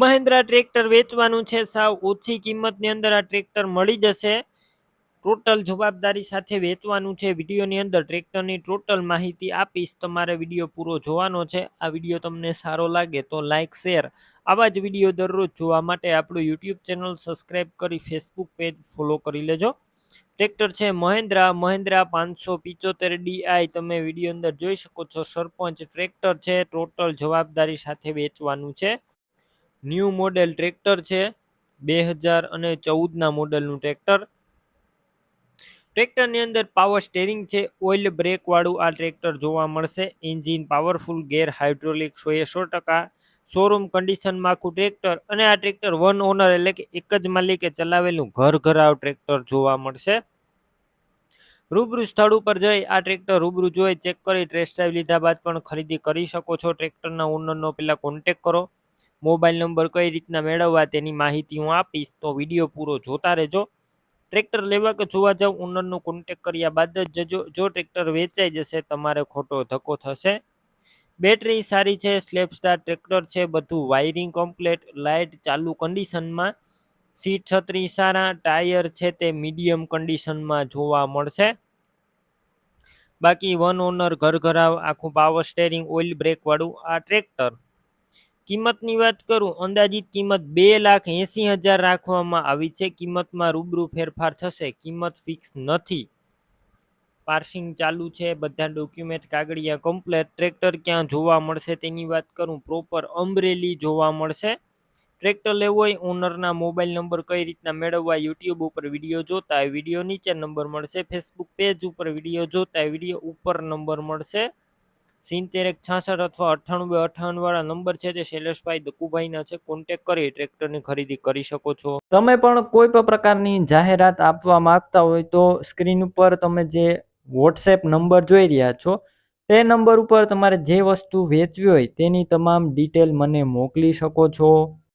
Mahindra tractor વેચવાનું છે સાવ ઓછી કિંમતની અંદર આ ટ્રેક્ટર મળી જશે. ટોટલ જવાબદારી સાથે વેચવાનું છે. વિડીયોની અંદર ટ્રેક્ટરની ટોટલ માહિતી આપીશ. તમારે વીડિયો પૂરો જોવાનો છે. આ વીડિયો તમને સારો લાગે તો લાઇક શેર આવા જ વીડિયો દરરોજ જોવા માટે આપણું યુટ્યુબ ચેનલ સબસ્ક્રાઈબ કરી ફેસબુક પેજ ફોલો કરી લેજો. ટ્રેક્ટર છે મહેન્દ્રા. મહેન્દ્રા પાંચસો પિચોતેર ડીઆઈ તમે વીડિયો અંદર જોઈ શકો છો. સરપંચ ટ્રેક્ટર છે. ટોટલ જવાબદારી સાથે વેચવાનું છે. ન્યૂ મોડેલ ટ્રેક્ટર છે. બે હજાર અને ચૌદના મોડેલનું ટ્રેક્ટર. ટ્રેક્ટરની અંદર પાવર સ્ટેરિંગ છે. ઓઇલ બ્રેકવાળું આ ટ્રેક્ટર જોવા મળશે. એન્જિન પાવરફુલ ગેર હાઇડ્રોલિક સો એ સો ટકા. શોરૂમ કન્ડિશનમાં આખું ટ્રેક્ટર અને આ ટ્રેક્ટર વન ઓનર એટલે કે એક જ માલિકે ચલાવેલું ઘર ઘરાવ ટ્રેક્ટર જોવા મળશે. રૂબરૂ સ્થળ ઉપર જઈ આ ટ્રેક્ટર રૂબરૂ જોઈ ચેક કરી ટેસ્ટ ડ્રાઈવ લીધા બાદ પણ ખરીદી કરી શકો છો. ટ્રેક્ટરના ઓનરનો પહેલાં કોન્ટેક કરો. મોબાઈલ નંબર કઈ રીતના મેળવવા તેની માહિતી હું આપીશ, તો વીડિયો પૂરો જોતા રહેજો. ટ્રેક્ટર લેવા કે જોવા જાવ ઓનરનો કોન્ટેક કર્યા બાદ જ જજો. જો ટ્રેક્ટર વેચાઈ જશે, તમારે ખોટો ધક્કો થશે. બેટરી સારી છે સ્લેપ સ્ટાર ટ્રેક્ટર છે, બધું વાયરિંગ કમ્પ્લેટ લાઇટ ચાલુ કન્ડિશનમાં સીટ છત્રી સારા, ટાયર છે તે મીડિયમ કન્ડિશનમાં જોવા મળશે. બાકી વન ઓનર ઘર ઘરાવ, આખું પાવર સ્ટેરિંગ ઓઇલ બ્રેકવાળું આ ટ્રેક્ટર. કિંમતની વાત કરું, અંદાજિત કિંમત બે લાખ એંસી હજાર રાખવામાં આવી છે. કિંમતમાં રૂબરૂ ફેરફાર થશે. કિંમત ફિક્સ નથી. પાર્સિંગ ચાલુ છે. બધા ડોક્યુમેન્ટ કાગળિયા કમ્પ્લેટ ટ્રેક્ટર ક્યાં જોવા મળશે તેની વાત કરું. પ્રોપર અમરેલી જોવા મળશે. ટ્રેક્ટર લેવું હોય ઓનરના મોબાઈલ નંબર કઈ રીતના મેળવવા યુટ્યુબ ઉપર વીડિયો જોતા વીડિયો નીચે નંબર મળશે. ફેસબુક પેજ ઉપર વીડિયો જોતા વીડિયો ઉપર નંબર મળશે. સિત્તેર એક છાસઠ અથવા અઠ્ઠાણું બે અઠ્ઠાવન વાળા નંબર છે તે શૈલેષભાઈ દકુભાઈના છે. કોન્ટેક કરી ટ્રેક્ટરની ખરીદી કરી શકો છો. તમે પણ કોઈ પણ પ્રકારની જાહેરાત આપવા માંગતા હોય તો સ્ક્રીન ઉપર તમે જે વોટ્સએપ નંબર જોઈ રહ્યા છો, તે નંબર ઉપર તમારે જે વસ્તુ વેચવી હોય તેની તમામ ડિટેલ મને મોકલી શકો છો.